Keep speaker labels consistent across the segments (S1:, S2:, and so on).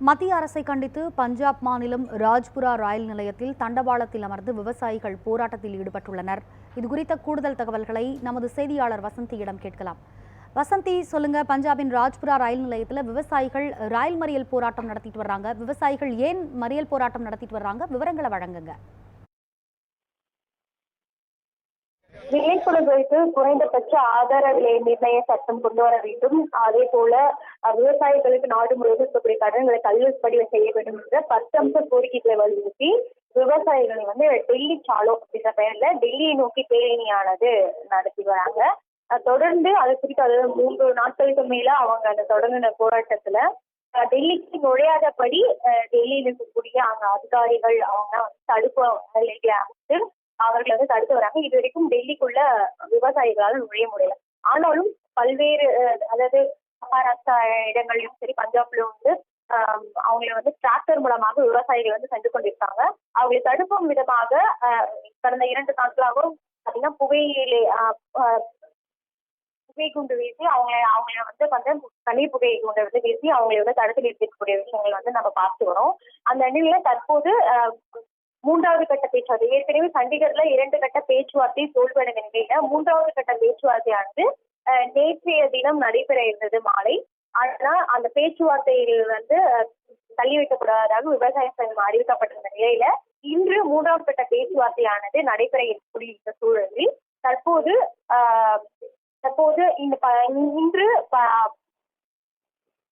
S1: மத்திய அரசை கண்டித்து பஞ்சாப் மாநிலம் ராஜ்புரா ரயில் நிலையத்தில் தண்டவாளத்தில் அமர்ந்து விவசாயிகள் போராட்டத்தில் ஈடுபட்டுள்ளனர். இது குறித்த கூடுதல் தகவல்களை நமது செய்தியாளர் வசந்தியிடம் கேட்கலாம். வசந்தி சொல்லுங்க. பஞ்சாபின் ராஜ்புரா ரயில் நிலையத்தில் விவசாயிகள் ரயில் மறியல் போராட்டம் நடத்திட்டு வர்றாங்க. விவசாயிகள் ஏன் மறியல் போராட்டம் நடத்திட்டு வர்றாங்க? விவரங்களை வழங்குங்க.
S2: விளைபொருள்களுக்கு குறைந்தபட்ச ஆதார விலை நிர்ணய சட்டம் கொண்டு வர வேண்டும். அதே போல விவசாயிகளுக்கு நாடு முழுவதும் இருக்கக்கூடிய கடன்களை தள்ளுபடி செய்ய வேண்டும் என்ற பத்து அம்ச கோரிக்கைகளை வலியுறுத்தி விவசாயிகளை வந்து டெல்லி சாலோ அப்படின்ற பெயர்ல டெல்லியை நோக்கி பேரணியானது நடத்தி வராங்க. தொடர்ந்து அது குறித்து அது மூன்று நாட்களுக்கு மேல அவங்க அந்த தொடர்ந்த போராட்டத்துல டெல்லிக்கு நுழையாதபடி டெல்லியில் இருக்கக்கூடிய அங்க அதிகாரிகள் அவங்க வந்து தடுப்பு நிலையில அமைத்து அவர்களை வந்து தடுத்து வராங்க. இது வரைக்கும் டெல்லிக்குள்ள விவசாயிகளால் நுழைய முடியல. ஆனாலும் பல்வேறு அதாவது மகாராஷ்டிரா இடங்கள்லயும் சரி பஞ்சாப்லயும் வந்து ஆஹ், வந்து டிராக்டர் மூலமாக விவசாயிகள் வந்து சென்று கொண்டிருக்காங்க. அவங்களை தடுக்கும் விதமாக கடந்த இரண்டு நாட்களாகவும் பாத்தீங்கன்னா புகையிலே ஆஹ், புகை குண்டு வீசி அவங்களை அவங்கள வந்து வந்து தனி புகை குண்டை வந்து வீசி அவங்களை வந்து தடுத்து நிறுத்தக்கூடிய விஷயங்கள் வந்து நம்ம பார்த்து வரோம். அந்த நிலையில தற்போது ஆஹ், மூன்றாவது கட்ட பேச்சுவார்த்தை ஏற்கனவே சண்டிகர்ல இரண்டு கட்ட பேச்சுவார்த்தை தோல்வியடைந்த நிலையில மூன்றாவது கட்ட பேச்சுவார்த்தையானது நேற்றைய தினம் நடைபெற இருந்தது மாலை. ஆனால் அந்த பேச்சுவார்த்தையில் வந்து அஹ், தள்ளி விவசாய சங்கம் அறிவிக்கப்பட்டிருந்த நிலையில இன்று மூன்றாம் கட்ட பேச்சுவார்த்தையானது நடைபெற இருக்கக்கூடிய சூழலில் தற்போது ஆஹ், தற்போது இந்த ப- இன்று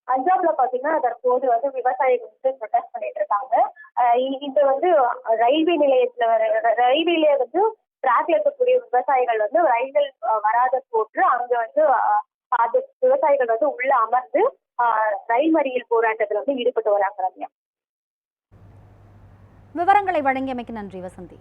S2: பஞ்சாப்ல பாத்தீங்கன்னா தற்போது வந்து விவசாயிகள் வந்து ப்ரொடெஸ்ட் பண்ணிட்டு இருக்காங்க. இது வந்து ரயில்வே நிலையத்துல வர ர- ரயில்வேல வந்து டிராக்ல இருக்கக்கூடிய விவசாயிகள் வந்து ரயில்கள் வராத போட்டு அங்க வந்து பார்த்து அது விவசாயிகள் வந்து உள்ள அமர்ந்து ரயில் மறியல் போராட்டத்தில் வந்து ஈடுபட்டு வராங்க ரம்யா.
S1: விவரங்களை வழங்கியமைக்கு நன்றி வசந்தி.